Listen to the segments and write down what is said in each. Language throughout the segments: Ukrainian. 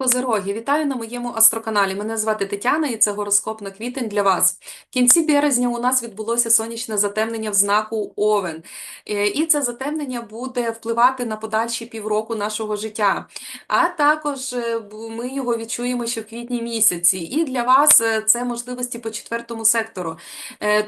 Козироги, вітаю на моєму астроканалі. Мене звати Тетяна і це гороскоп на квітень для вас. В кінці березня у нас відбулося сонячне затемнення в знаку Овен. Е, І це затемнення буде впливати на подальші півроку нашого життя. А також е, ми його відчуємо ще в квітні місяці. І для вас е, це можливості по четвертому сектору.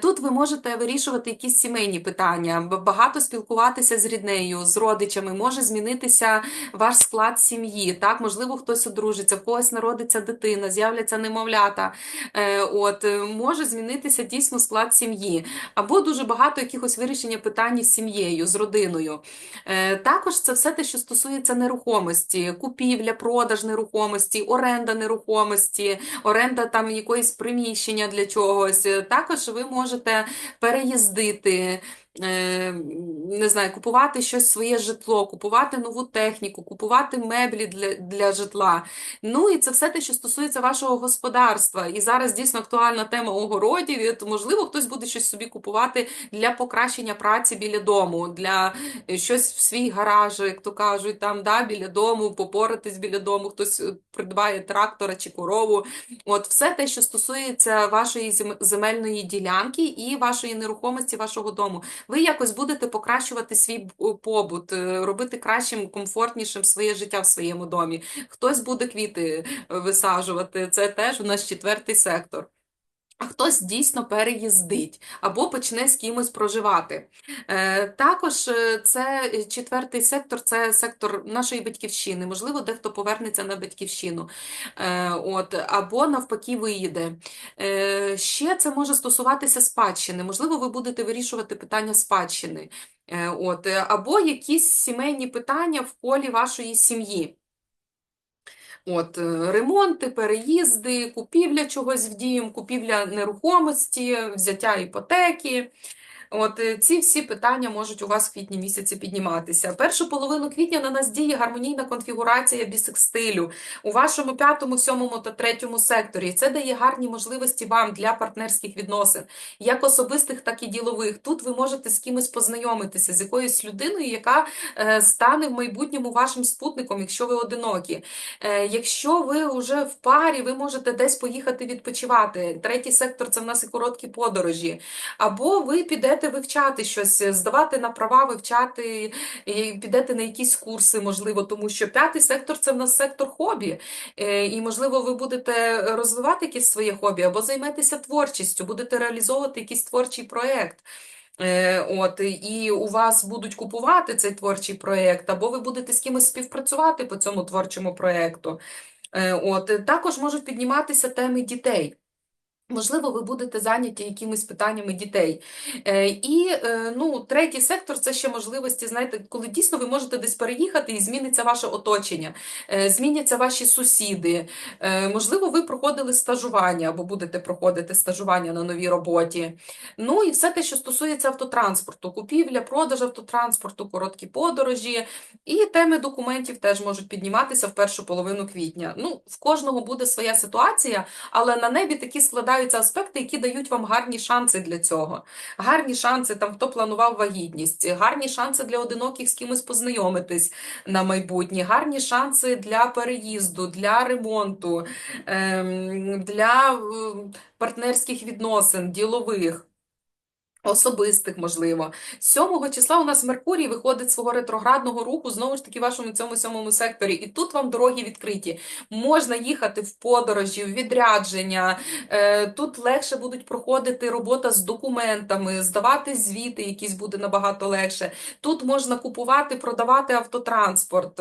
Тут ви можете вирішувати якісь сімейні питання, багато спілкуватися з ріднею, з родичами, може змінитися ваш склад сім'ї. Так, можливо, хтось одружиться, в когось народиться дитина, з'являться немовлята. Е, От е, може змінитися дійсно склад сім'ї, або дуже багато якихось вирішення питань з сім'єю, з родиною. Е, Також це все те, що стосується нерухомості, купівля, продаж нерухомості, оренда нерухомості, оренда там якоїсь приміщення для чогось. Також ви можете переїздити не знаю, купувати щось своє житло, купувати нову техніку, купувати меблі для, для житла. Ну і це все те, що стосується вашого господарства. І зараз дійсно актуальна тема огородів. і, Можливо, хтось буде щось собі купувати для покращення праці біля дому, для е, щось в свій гараж, як то кажуть, там да, біля дому, попоратись біля дому, хтось е, придбає трактора чи корову. От все те, що стосується вашої земельної ділянки і вашої нерухомості, вашого дому. Ви якось будете покращувати свій побут, е, робити кращим, комфортнішим своє життя в своєму домі. Хтось буде квіти е, висаджувати, це теж у нас четвертий сектор. А хтось дійсно переїздить або почне з кимось проживати. Е, також е, це е, четвертий сектор, це сектор нашої батьківщини. Можливо, дехто повернеться на батьківщину, от, або навпаки виїде. Ще це може стосуватися спадщини. Можливо, ви будете вирішувати питання спадщини, от, або якісь сімейні питання в колі вашої сім'ї. От, е, ремонти, переїзди, купівля чогось в дім, купівля нерухомості, взяття іпотеки. От е, ці всі питання можуть у вас в квітні місяці підніматися. Першу половину квітня на нас діє гармонійна конфігурація бісекстилю у вашому п'ятому, сьомому та третьому секторі. Це дає гарні можливості вам для партнерських відносин, як особистих, так і ділових. Тут ви можете з кимось познайомитися, з якоюсь людиною, яка е, стане в майбутньому вашим спутником, якщо ви одинокі. Е, Якщо ви вже в парі, ви можете десь поїхати відпочивати. Третій сектор це в нас і короткі подорожі. Або ви підете вивчати щось, здавати на права, вивчати, і підете на якісь курси, можливо, тому що п'ятий сектор це в нас сектор хобі. Е, І, можливо, ви будете розвивати якесь своє хобі, або займетеся творчістю, будете реалізовувати якийсь творчий проєкт. Е, От, і у вас будуть купувати цей творчий проєкт, або ви будете з кимось співпрацювати по цьому творчому проєкту. Е, От, також можуть підніматися теми дітей. Можливо, ви будете зайняті якимись питаннями дітей. Е, І е, ну, третій сектор це ще можливості, знаєте, коли дійсно ви можете десь переїхати і зміниться ваше оточення, е, зміняться ваші сусіди. Можливо, ви проходили стажування або будете проходити стажування на новій роботі. Ну і все те, що стосується автотранспорту, купівля, продаж автотранспорту, короткі подорожі. І теми документів теж можуть підніматися в першу половину квітня. Ну, в кожного буде своя ситуація. Але на небі такі складаються аспекти, які дають вам гарні шанси для цього. Гарні шанси, там, хто планував вагітність, гарні шанси для одиноких з кимось познайомитись на майбутнє, гарні шанси для переїзду, для ремонту, ем, для ем, партнерських відносин, ділових. Особистих, можливо. 7 числа у нас Меркурій виходить з свого ретроградного руху, знову ж таки, в вашому цьому сьомому секторі. І тут вам дороги відкриті. Можна їхати в подорожі, в відрядження. Е, Тут легше будуть проходити робота з документами, здавати звіти, якісь буде набагато легше. Тут можна купувати, продавати автотранспорт.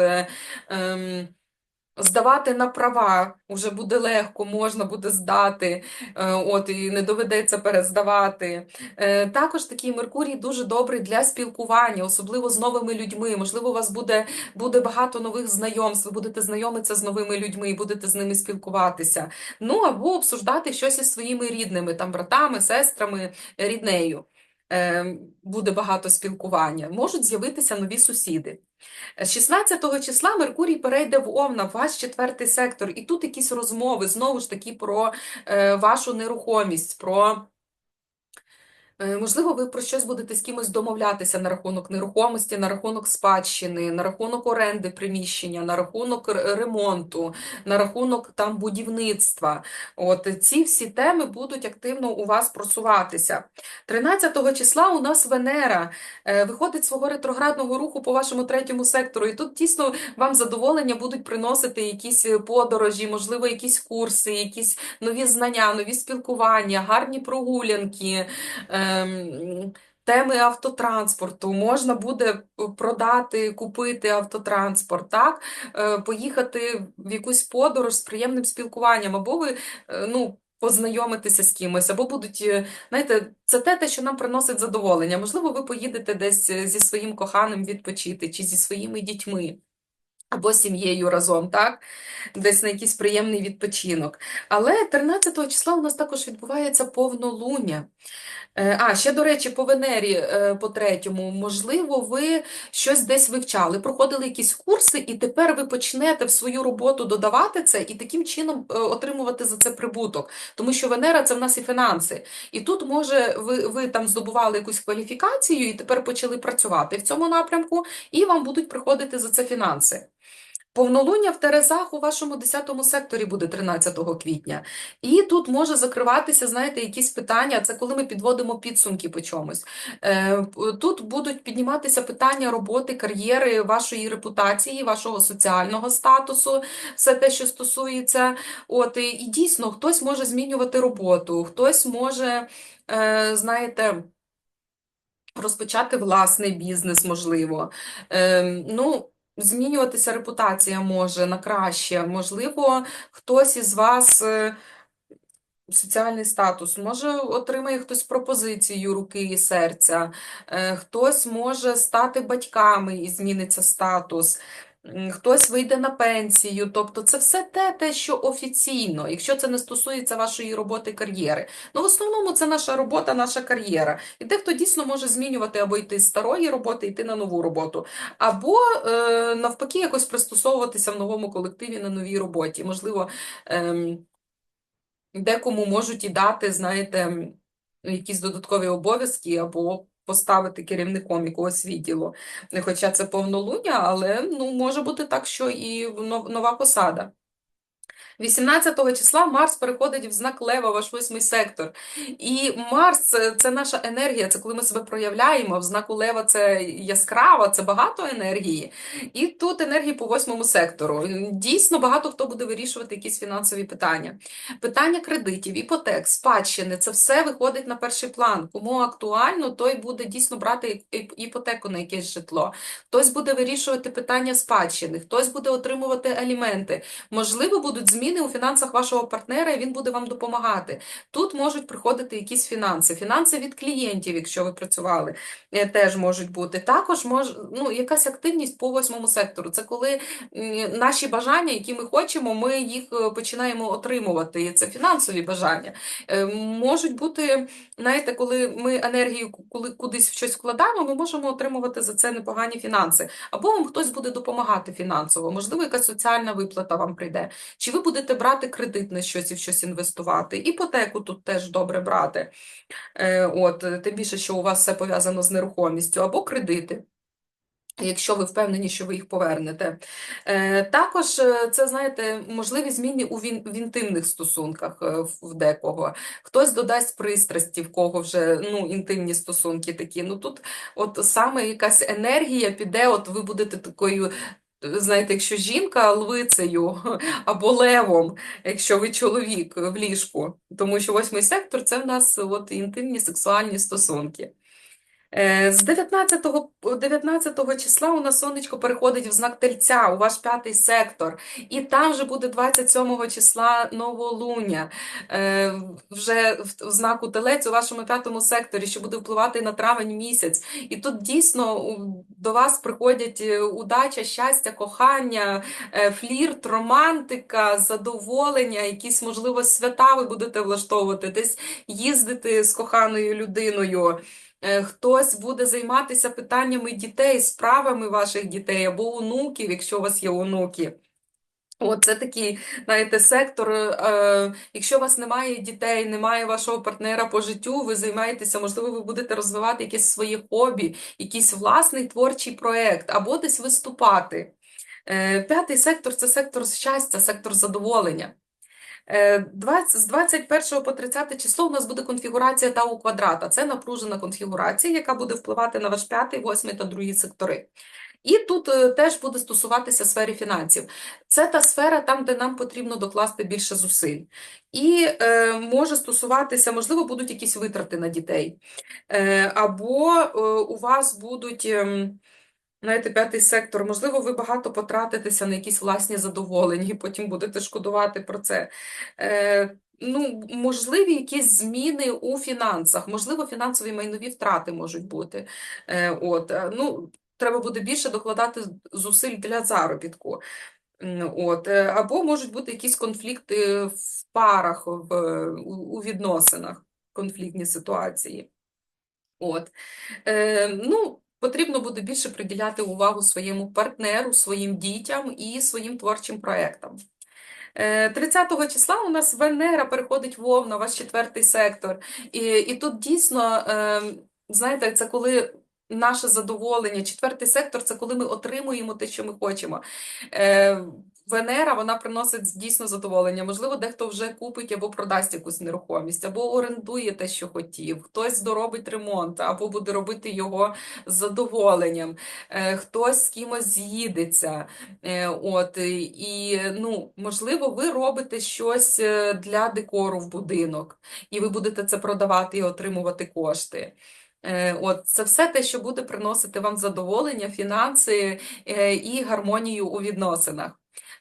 Здавати на права вже буде легко, можна буде здати, е, от і не доведеться перездавати. Е, Також такий Меркурій дуже добрий для спілкування, особливо з новими людьми. Можливо, у вас буде, буде багато нових знайомств, ви будете знайомитися з новими людьми і будете з ними спілкуватися. Ну або обсуждати щось із своїми рідними, там братами, сестрами, ріднею. Е, Буде багато спілкування. Можуть з'явитися нові сусіди. З 16 числа Меркурій перейде в Овна, в ваш четвертий сектор, і тут якісь розмови, знову ж таки, про е, вашу нерухомість, про Е, Можливо, ви про щось будете з кимось домовлятися на рахунок нерухомості, на рахунок спадщини, на рахунок оренди приміщення, на рахунок ремонту, на рахунок там будівництва. От ці всі теми будуть активно у вас просуватися. 13 числа у нас Венера е, виходить свого ретроградного руху по вашому третьому сектору, і тут дійсно вам задоволення будуть приносити якісь е, подорожі, можливо, якісь курси, якісь нові знання, нові спілкування, гарні прогулянки. Ем, Теми автотранспорту можна буде продати, купити автотранспорт, так? Е, Поїхати в якусь подорож з приємним спілкуванням, або ви е, ну, познайомитеся з кимось, або будуть, е, знаєте, це те, те, що нам приносить задоволення. Можливо, ви поїдете десь е, зі своїм коханим відпочити, чи зі своїми дітьми. Або сім'єю разом, так? Десь на якийсь приємний відпочинок. Але 13 числа у нас також відбувається повнолуння. Е, А, ще, до речі, по Венері, е, по третьому, можливо, ви щось десь вивчали, проходили якісь курси, і тепер ви почнете в свою роботу додавати це і таким чином е, отримувати за це прибуток. Тому що Венера це в нас і фінанси. І тут, може, ви, ви там здобували якусь кваліфікацію і тепер почали працювати в цьому напрямку, і вам будуть приходити за це фінанси. Повнолуння в Терезах у вашому 10 секторі буде 13 квітня. І тут може закриватися, знаєте, якісь питання. Це коли ми підводимо підсумки по чомусь. Е, Тут будуть підніматися питання роботи, кар'єри, вашої репутації, вашого соціального статусу, все те, що стосується. От, і дійсно, хтось може змінювати роботу, хтось може, е, знаєте, розпочати власний бізнес, можливо. Ем, ну, змінюватися репутація може на краще. Можливо, хтось із вас е, соціальний статус, може отримає хтось пропозицію руки і серця, е, хтось може стати батьками і зміниться статус. Хтось вийде на пенсію, тобто це все те, те, що офіційно, якщо це не стосується вашої роботи кар'єри. Ну, в основному це наша робота, наша кар'єра. І дехто дійсно може змінювати або йти з старої роботи, йти на нову роботу, або е, навпаки якось пристосовуватися в новому колективі на новій роботі. Можливо, ем, декому можуть і дати, знаєте, якісь додаткові обов'язки або поставити керівником якогось відділу. Хоча це повнолуння, але ну, може бути так, що і нова посада. 18 числа Марс переходить в знак Лева, ваш восьмий сектор. І Марс це, наша енергія, це коли ми себе проявляємо. В знаку Лева це яскраво, це багато енергії. І тут енергії по восьмому сектору. Дійсно, багато хто буде вирішувати якісь фінансові питання. Питання кредитів, іпотек, спадщини це все виходить на перший план. Кому актуально, той буде дійсно брати іпотеку на якесь житло. Хтось буде вирішувати питання спадщини, хтось буде отримувати аліменти. Можливо, будуть зміни у фінансах вашого партнера, і він буде вам допомагати. Тут можуть приходити якісь фінанси, фінанси від клієнтів, якщо ви працювали, е, теж можуть бути. Також може, ну, якась активність по восьмому сектору. Це коли наші бажання, які ми хочемо, ми їх е, починаємо отримувати. Це фінансові бажання. Е, Можуть бути, знаєте, коли ми енергію коли кудись в щось вкладаємо, ми можемо отримувати за це непогані фінанси. Або вам хтось буде допомагати фінансово, можливо, якась соціальна виплата вам прийде. Чи ви будете брати кредит на щось і в щось інвестувати? Іпотеку тут теж добре брати. Е, От, тим більше, що у вас все пов'язано з нерухомістю, або кредити. Якщо ви впевнені, що ви їх повернете. Е, Також е, це, знаєте, можливі зміни у він, в інтимних стосунках в декого. Хтось додасть пристрасті, в кого вже ну, інтимні стосунки такі. Ну тут от саме якась енергія піде, от ви будете такою. Знаєте, якщо жінка лвицею або левом, якщо ви чоловік в ліжку, тому що восьмий сектор це в нас от інтимні сексуальні стосунки. Е, З 19, 19 числа у нас сонечко переходить в знак Тельця, у ваш п'ятий сектор, і там же буде 27 числа новолуння, е, вже в знаку Телець у вашому п'ятому секторі, що буде впливати на травень місяць. І тут дійсно до вас приходять е, удача, щастя, кохання, флірт, романтика, задоволення, якісь, можливо, свята ви будете влаштовувати, десь їздити з коханою людиною. Е, Хтось буде займатися питаннями дітей, справами ваших дітей або онуків, якщо у вас є онуки. От, це такий, знаєте, сектор. Е, якщо у вас немає дітей, немає вашого партнера по життю, ви займаєтеся, можливо, ви будете розвивати якесь своє хобі, якийсь власний творчий проєкт, або десь виступати. Е, п'ятий сектор це сектор щастя, сектор задоволення. Е, 20 з 21 по 30 число у нас буде конфігурація тау квадрата. Це напружена конфігурація, яка буде впливати на ваш п'ятий, восьмий та другий сектори. І тут е, теж буде стосуватися сфери фінансів. Це та сфера, там, де нам потрібно докласти більше зусиль. І е, може стосуватися, можливо, будуть якісь витрати на дітей. Е, або е, у вас будуть. ем, Знаєте, п'ятий сектор, можливо, ви багато потратитеся на якісь власні задоволення, і потім будете шкодувати про це. Е, ну, можливі якісь зміни у фінансах, можливо, фінансові майнові втрати можуть бути. Е, от, е, ну, треба буде більше докладати зусиль для заробітку. От, е, або можуть бути якісь конфлікти в парах, в, у, відносинах, конфліктні ситуації. От. Е, ну, потрібно буде більше приділяти увагу своєму партнеру, своїм дітям і своїм творчим проєктам. 30-го числа у нас Венера переходить в Овна, ваш четвертий сектор. І, і тут дійсно, е, знаєте, це коли наше задоволення, четвертий сектор це коли ми отримуємо те, що ми хочемо. Венера вона приносить дійсно задоволення. Можливо, дехто вже купить або продасть якусь нерухомість, або орендує те, що хотів, хтось доробить ремонт, або буде робити його з задоволенням, Е, хтось з кимось з'їдеться. Е, От, і, ну, можливо, ви робите щось е, для декору в будинок, і ви будете це продавати і отримувати кошти. От, це все те, що буде приносити вам задоволення, фінанси і гармонію у відносинах.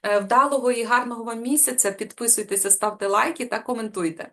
Е, Вдалого і гарного вам місяця. Підписуйтеся, ставте лайки та коментуйте.